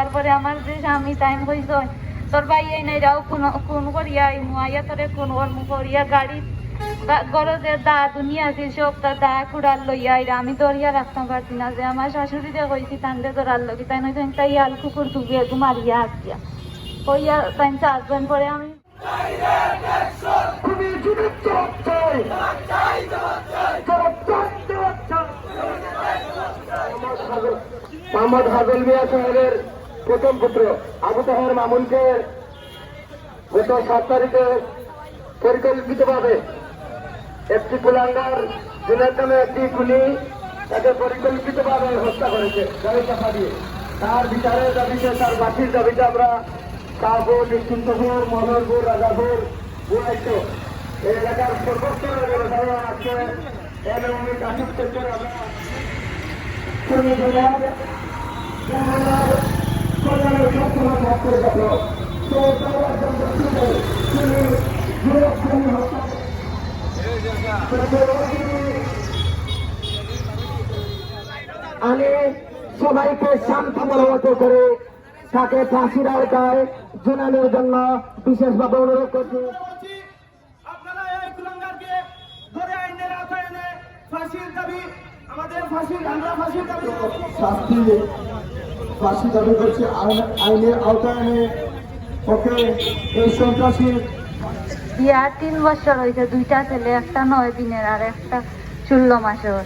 তারপরে আমার যে স্বামী টাইম হইছ, তোর ভাই এই নাই যাও কোন কোন করিয়া আইমু, আইয়া তোরে কোন কর্ম করিয়া গাড়ি গরজে দা দুনিয়া আছে, সব তা দা কুড়াল লইয়া আইরা, আমি দরিয়া রাখতাম পারছি না, যে আমার শাশুড়ি যে কইছি তান্ডে ধরার লগি তাই নয় তাই আল কুকুর তুগে একটু মারিয়া আসিয়া। কইয়া তাই চাষবেন পরে আমি মোহাম্মদ হাজল মিয়া সাহেবের প্রথম পুত্র আবু তাহের মামুনকে গত সাত তারিখে পরিকল্পিতভাবে একটি কুলাঙ্গার দিনের নামে একটি গুলি তাকে পরিকল্পিতভাবে হত্যা করেছে, গাড়ি চাপা দিয়ে। তার বিচারের দাবিতে, তার বাসির দাবিতে আমরা শাহপুর নিশ্চিন্তপুর মনোহরপুর রাজাপুর বুয়াইত এই এলাকার জনসাধারণ আজকে এলএমই কাশিপ সেক্টর আমরা শ্রমিক বিভাগ জেনারেল কল্যাণের সবসময় ভক্তের কথা তো তারা একজন ব্যক্তি নেই, তিনি যুবক শ্রেণি হত্যা আমি সবাইকে শান্ত পরামর্শ করে তাকে ফাঁসির আওতায় জানানোর জন্য বিশেষভাবে অনুরোধ করছি। বলছি, আপনারা এই কুলাঙ্গারকে ধরে আইনের আওতায় এনে ফাঁসির দাবি আমাদের ফাঁসির আমরা ফাঁসির দাবি শাস্তি ফাঁসি দাবি করছে আইনের আওতায় ওকে, এই সন্ত্রাসী। তিন বছর হয়েছে, দুইটা ছেলে, একটা নয় দিনের আর একটা ষোলো মাসের।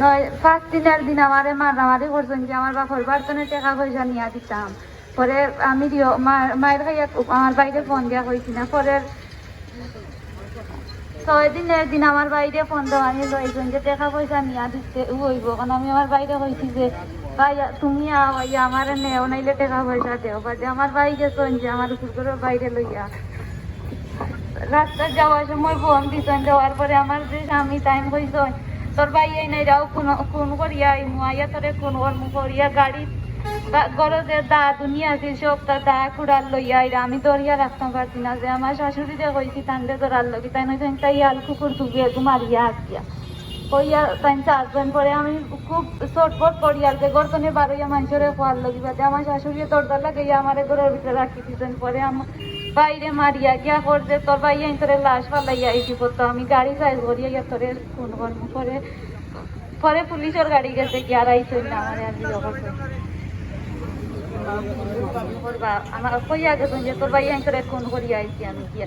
নয়, পাঁচ দিনের দিন আমারে মারামারি করছেন যে আমার বাপর বার্তনে টাকা পয়সা নিয়ে দিতাম। পরে আমি মায়ের খাইয়া আমার বাইরে ফোন দিয়া কইছি না। পরে ছয় দিনের দিন আমার বাইরে ফোন দেওয়া লইছেন যে টাকা পয়সা নিয়ে দিতে হইব। কারণ আমি আমার বাইরে কইছি যে ভাই, তুমি আমার নেও, নাইলে টাকা পয়সা দেও। বাজে আমার ভাই গেছেন যে আমার করে বাইরে লইয়া। রাস্তা যাওয়ার সময় ফোন দিছেন, দেওয়ার পরে আমার যে স্বামী টাইম হইছেন তোর ভাই এই নাই, যাও কোন করিয়া আইমু। আইয়া তোরে কোন কর্ম, করিয়া গাড়ি গরজে দা, দুনিয়া আছে, সব তা দা কুড়াল লইয়া আইরা। আমি দরিয়া রাখতাম পারছি না, যে আমার শাশুড়ি যে কইছি তান্ডে ধরার লগি, তাই নয় তাই আল কুকুর একটু মারিয়া আসিয়া। কইয়া তাই চাষবেন পরে আমি খুব চটপট করি আর যে গর্তনে বারোইয়া মানুষের খোয়ার লগি বাদে আমার শাশুড়ি তোর দলা গিয়া আমার ঘরের ভিতরে রাখি দিতেন পরে আমার বাইরে মারিয়া গিয়া করছে তোর আইন তোরে লাশ ফালাইয়া আইছি করতো আমি গাড়ি সাইজ করিয়া গিয়া তোরে ফোন করব পরে পরে পুলিশের গাড়ি গেছে কি আর আইছে না, আমার আর বিয়ে করছে আমার কইয়া গেছেন যে তোর আইন তোরে ফোন করিয়া আইছি আমি গিয়া।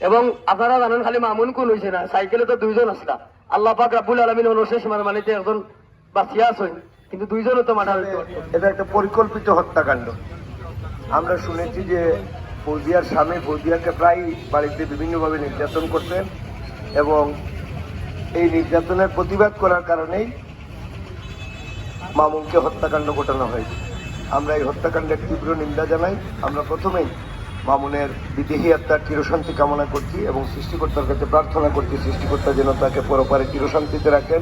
এবং আপনারা জানেন খালি মামুন কোন হয়েছে না, সাইকেলে তো দুইজন আসলা। আল্লাহ পাক রাবুল আলমিন অনুশেষ মানে মানিতে একজন বাঁচিয়া আছেন, কিন্তু দুইজনও তো হইতে এটা একটা পরিকল্পিত হত্যাকাণ্ড। আমরা শুনেছি যে ফৌজিয়ার স্বামী ফৌজিয়াকে প্রায় বাড়িতে বিভিন্নভাবে নির্যাতন করতেন এবং এই নির্যাতনের প্রতিবাদ করার কারণেই মামুনকে হত্যাকাণ্ড ঘটানো হয়েছে। আমরা এই হত্যাকাণ্ডের তীব্র নিন্দা জানাই। আমরা প্রথমেই মামুনের বিদেহী আত্মার চিরশান্তি কামনা করছি এবং সৃষ্টিকর্তার কাছে প্রার্থনা করছি সৃষ্টিকর্তা যেন তাকে পরপারে চিরশান্তিতে রাখেন।